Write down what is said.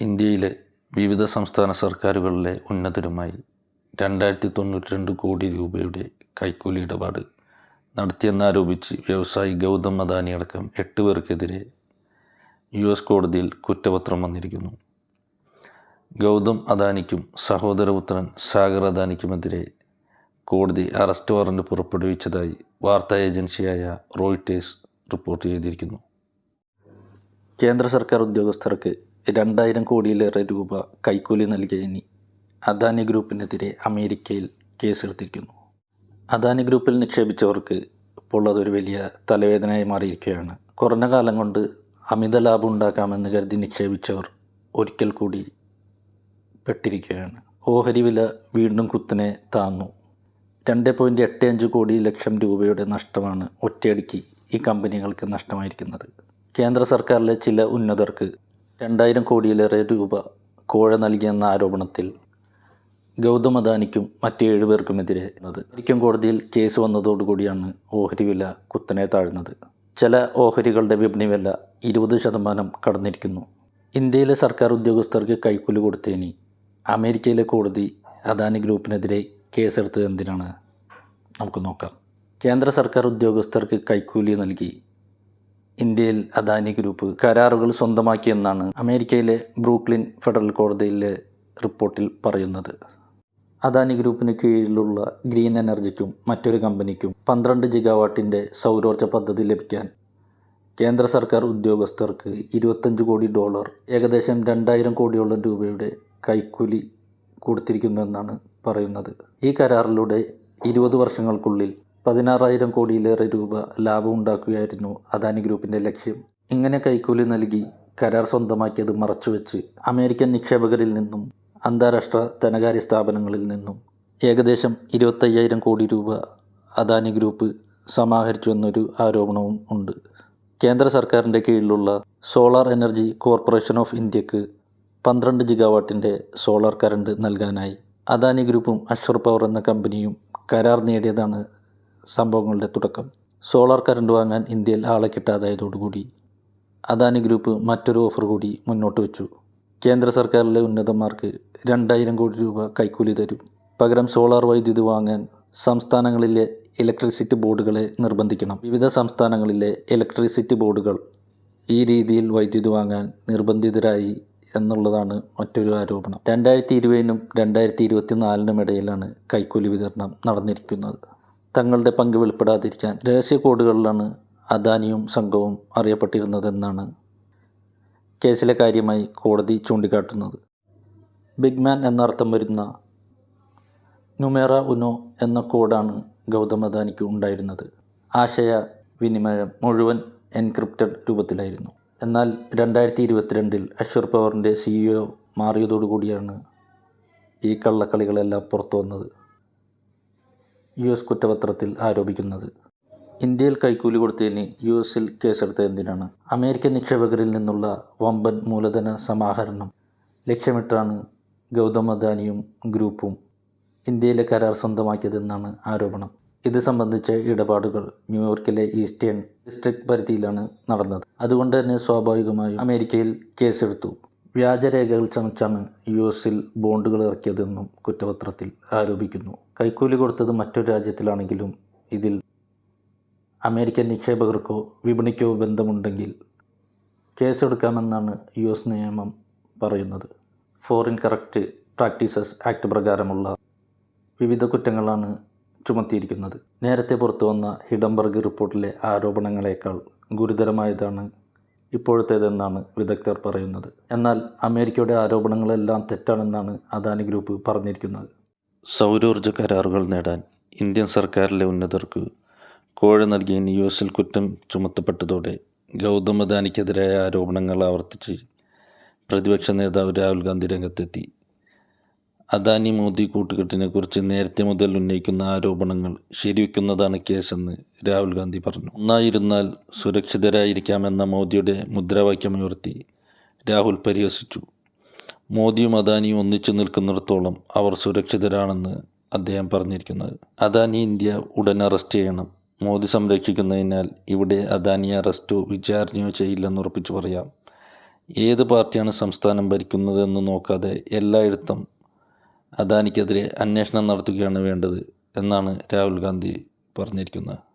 ഇന്ത്യയിലെ വിവിധ സംസ്ഥാന സർക്കാരുകളിലെ ഉന്നതരുമായി രണ്ടായിരത്തി തൊണ്ണൂറ്റി രണ്ട് കോടി രൂപയുടെ കൈക്കൂലി ഇടപാട് നടത്തിയെന്നാരോപിച്ച് വ്യവസായി ഗൗതം അദാനി അടക്കം എട്ട് പേർക്കെതിരെ യു എസ് കോടതിയിൽ കുറ്റപത്രം വന്നിരിക്കുന്നു. ഗൗതം അദാനിക്കും സഹോദരപുത്രൻ സാഗർ അദാനിക്കുമെതിരെ കോടതി അറസ്റ്റ് വാറണ്ട് പുറപ്പെടുവിച്ചതായി വാർത്താ ഏജൻസിയായ റോയിട്ടേഴ്സ് റിപ്പോർട്ട് ചെയ്തിരിക്കുന്നു. കേന്ദ്ര സർക്കാർ ഉദ്യോഗസ്ഥർക്ക് രണ്ടായിരം കോടിയിലേറെ രൂപ കൈക്കൂലി നൽകിയതിന് അദാനി ഗ്രൂപ്പിനെതിരെ അമേരിക്കയിൽ കേസെടുത്തിരിക്കുന്നു. അദാനി ഗ്രൂപ്പിൽ നിക്ഷേപിച്ചവർക്ക് ഇപ്പോൾ അതൊരു വലിയ തലവേദനയായി മാറിയിരിക്കുകയാണ്. കുറഞ്ഞ കാലം കൊണ്ട് അമിത ലാഭം ഉണ്ടാക്കാമെന്ന് കരുതി നിക്ഷേപിച്ചവർ ഒരിക്കൽ കൂടി പെട്ടിരിക്കുകയാണ്. ഓഹരി വില വീണ്ടും കുത്തനെ താന്നു. രണ്ട് പോയിന്റ് എട്ട് അഞ്ച് കോടി ലക്ഷം രൂപയുടെ നഷ്ടമാണ് ഒറ്റയടിക്ക് ഈ കമ്പനികൾക്ക് നഷ്ടമായിരിക്കുന്നത്. കേന്ദ്ര സർക്കാരിലെ ചില ഉന്നതർക്ക് രണ്ടായിരം കോടിയിലേറെ രൂപ കോഴ നൽകിയെന്ന ആരോപണത്തിൽ ഗൗതം അദാനിക്കും മറ്റ് ഏഴുപേർക്കുമെതിരെ അമേരിക്കൻ കോടതിയിൽ കേസ് വന്നതോടുകൂടിയാണ് ഓഹരി വില കുത്തനെ താഴ്ന്നത്. ചില ഓഹരികളുടെ വിപണി വില ഇരുപത് ശതമാനം കടന്നിരിക്കുന്നു. ഇന്ത്യയിലെ സർക്കാർ ഉദ്യോഗസ്ഥർക്ക് കൈക്കൂലി കൊടുത്തേനി. അമേരിക്കയിലെ കോടതി അദാനി ഗ്രൂപ്പിനെതിരെ കേസെടുത്തത് എന്തിനാണ്? നമുക്ക് നോക്കാം. കേന്ദ്ര സർക്കാർ ഉദ്യോഗസ്ഥർക്ക് കൈക്കൂലി നൽകി ഇന്ത്യയിൽ അദാനി ഗ്രൂപ്പ് കരാറുകൾ സ്വന്തമാക്കിയെന്നാണ് അമേരിക്കയിലെ ബ്രൂക്ലിൻ ഫെഡറൽ കോടതിയിലെ റിപ്പോർട്ടിൽ പറയുന്നത്. അദാനി ഗ്രൂപ്പിന് കീഴിലുള്ള ഗ്രീൻ എനർജിക്കും മറ്റൊരു കമ്പനിക്കും പന്ത്രണ്ട് ജിഗാവാട്ടിന്റെ സൗരോർജ പദ്ധതി ലഭിക്കാൻ കേന്ദ്ര സർക്കാർ ഉദ്യോഗസ്ഥർക്ക് ഇരുപത്തഞ്ച് കോടി ഡോളർ ഏകദേശം രണ്ടായിരം കോടിയോളം രൂപയുടെ കൈക്കൂലി കൊടുത്തിരിക്കുന്നുവെന്നാണ് പറയുന്നത്. ഈ കരാറിലൂടെ ഇരുപത് വർഷങ്ങൾക്കുള്ളിൽ പതിനാറായിരം കോടിയിലേറെ രൂപ ലാഭം ഉണ്ടാക്കുകയായിരുന്നു അദാനി ഗ്രൂപ്പിന്റെ ലക്ഷ്യം. ഇങ്ങനെ കൈക്കൂലി നൽകി കരാർ സ്വന്തമാക്കിയത് മറച്ചുവെച്ച് അമേരിക്കൻ നിക്ഷേപകരിൽ നിന്നും അന്താരാഷ്ട്ര ധനകാര്യ സ്ഥാപനങ്ങളിൽ നിന്നും ഏകദേശം ഇരുപത്തയ്യായിരം കോടി രൂപ അദാനി ഗ്രൂപ്പ് സമാഹരിച്ചു എന്നൊരു ആരോപണവും ഉണ്ട്. കേന്ദ്ര സർക്കാരിന്റെ കീഴിലുള്ള സോളാർ എനർജി കോർപ്പറേഷൻ ഓഫ് ഇന്ത്യയ്ക്ക് പന്ത്രണ്ട് ജിഗാവാട്ടിന്റെ സോളാർ കറണ്ട് നൽകാനായി. അദാനി ഗ്രൂപ്പും അഷർ പവർ എന്ന കമ്പനിയും കരാർ നേടിയതാണ് സംഭവങ്ങളുടെ തുടക്കം. സോളാർ കറണ്ട് വാങ്ങാൻ ഇന്ത്യയിൽ ആളെ കിട്ടാതായതോടുകൂടി അദാനി ഗ്രൂപ്പ് മറ്റൊരു ഓഫർ കൂടി മുന്നോട്ട് വെച്ചു. കേന്ദ്ര സർക്കാരിലെ ഉന്നതന്മാർക്ക് രണ്ടായിരം കോടി രൂപ കൈക്കൂലി തരും. പകരം സോളാർ വൈദ്യുതി വാങ്ങാൻ സംസ്ഥാനങ്ങളിലെ ഇലക്ട്രിസിറ്റി ബോർഡുകളെ നിർബന്ധിക്കണം. വിവിധ സംസ്ഥാനങ്ങളിലെ ഇലക്ട്രിസിറ്റി ബോർഡുകൾ ഈ രീതിയിൽ വൈദ്യുതി വാങ്ങാൻ നിർബന്ധിതരായി എന്നുള്ളതാണ് മറ്റൊരു ആരോപണം. രണ്ടായിരത്തി ഇരുപതിനും രണ്ടായിരത്തി ഇരുപത്തി നാലിനും ഇടയിലാണ് കൈക്കൂലി വിതരണം നടന്നിരിക്കുന്നത്. തങ്ങളുടെ പങ്ക് വെളിപ്പെടാതിരിക്കാൻ രഹസ്യ കോഡുകളിലാണ് അദാനിയും സംഘവും അറിയപ്പെട്ടിരുന്നതെന്നാണ് കേസിലെ കാര്യമായി കോടതി ചൂണ്ടിക്കാട്ടുന്നത്. ബിഗ് മാൻ എന്നർത്ഥം വരുന്ന നുമേറ ഉനോ എന്ന കോഡാണ് ഗൗതം അദാനിക്ക് ഉണ്ടായിരുന്നത്. ആശയ വിനിമയം മുഴുവൻ എൻക്രിപ്റ്റഡ് രൂപത്തിലായിരുന്നു. എന്നാൽ രണ്ടായിരത്തി ഇരുപത്തിരണ്ടിൽ അശ്വർ പവറിന്റെ സിഇഒ മാറിയതോടുകൂടിയാണ് ഈ കള്ളക്കളികളെല്ലാം പുറത്തു വന്നത് യു എസ് കുറ്റപത്രത്തിൽ ആരോപിക്കുന്നത്. ഇന്ത്യയിൽ കൈക്കൂലി കൊടുത്തതിന് യു എസിൽ കേസെടുത്തത് എന്തിനാണ്? അമേരിക്കൻ നിക്ഷേപകരിൽ നിന്നുള്ള വമ്പൻ മൂലധന സമാഹരണം ലക്ഷ്യമിട്ടാണ് ഗൗതം അദാനിയും ഗ്രൂപ്പും ഇന്ത്യയിലെ കരാർ സ്വന്തമാക്കിയതെന്നാണ് ആരോപണം. ഇത് സംബന്ധിച്ച ഇടപാടുകൾ ന്യൂയോർക്കിലെ ഈസ്റ്റേൺ ഡിസ്ട്രിക്ട് പരിധിയിലാണ് നടന്നത്. അതുകൊണ്ട് തന്നെ സ്വാഭാവികമായും അമേരിക്കയിൽ കേസെടുത്തു. വ്യാജരേഖകൾ ചമച്ചാണ് യു എസിൽ ബോണ്ടുകൾ ഇറക്കിയതെന്നും കുറ്റപത്രത്തിൽ ആരോപിക്കുന്നു. കൈക്കൂലി കൊടുത്തത് മറ്റൊരു രാജ്യത്തിലാണെങ്കിലും ഇതിൽ അമേരിക്കൻ നിക്ഷേപകർക്കോ വിപണിക്കോ ബന്ധമുണ്ടെങ്കിൽ കേസെടുക്കാമെന്നാണ് യു എസ് നിയമം പറയുന്നത്. ഫോറിൻ കറക്റ്റ് പ്രാക്ടീസസ് ആക്ട് പ്രകാരമുള്ള വിവിധ കുറ്റങ്ങളാണ് ചുമത്തിയിരിക്കുന്നത്. നേരത്തെ പുറത്തു വന്ന ഹിഡംബർഗ് റിപ്പോർട്ടിലെ ആരോപണങ്ങളെക്കാൾ ഗുരുതരമായതാണ് ഇപ്പോഴത്തേതെന്നാണ് വിദഗ്ധർ പറയുന്നത്. എന്നാൽ അമേരിക്കയുടെ ആരോപണങ്ങളെല്ലാം തെറ്റാണെന്നാണ് അദാനി ഗ്രൂപ്പ് പറഞ്ഞിരിക്കുന്നത്. സൗരോർജ കരാറുകൾ നേടാൻ ഇന്ത്യൻ സർക്കാരിലെ ഉന്നതർക്ക് കോഴ നൽകിയ യു എസിൽ കുറ്റം ചുമത്തപ്പെട്ടതോടെ ഗൗതം അദാനിക്കെതിരായ ആരോപണങ്ങൾ ആവർത്തിച്ച് പ്രതിപക്ഷ നേതാവ് രാഹുൽ ഗാന്ധി രംഗത്തെത്തി. അദാനി മോദി കൂട്ടുകെട്ടിനെക്കുറിച്ച് നേരത്തെ മുതൽ ഉന്നയിക്കുന്ന ആരോപണങ്ങൾ ശരിവെക്കുന്നതാണ് കേസെന്ന് രാഹുൽ ഗാന്ധി പറഞ്ഞു. ഒന്നായിരുന്നാൽ സുരക്ഷിതരായിരിക്കാമെന്ന മോദിയുടെ മുദ്രാവാക്യമുയർത്തി രാഹുൽ പരിഹസിച്ചു. മോദിയും അദാനിയും ഒന്നിച്ചു നിൽക്കുന്നിടത്തോളം അവർ സുരക്ഷിതരാണെന്ന് അദ്ദേഹം പറഞ്ഞിരിക്കുന്നത്. അദാനി ഇന്ത്യ ഉടൻ അറസ്റ്റ് ചെയ്യണം. മോദി സംരക്ഷിക്കുന്നതിനാൽ ഇവിടെ അദാനിയെ അറസ്റ്റോ വിചാരണയോ ചെയ്യില്ലെന്ന് ഉറപ്പിച്ചു പറയാം. ഏത് പാർട്ടിയാണ് സംസ്ഥാനം ഭരിക്കുന്നതെന്ന് നോക്കാതെ എല്ലായിടത്തും അദാനിക്കെതിരെ അന്വേഷണം നടത്തുകയാണ് വേണ്ടത് എന്നാണ് രാഹുൽ ഗാന്ധി പറഞ്ഞിരിക്കുന്നത്.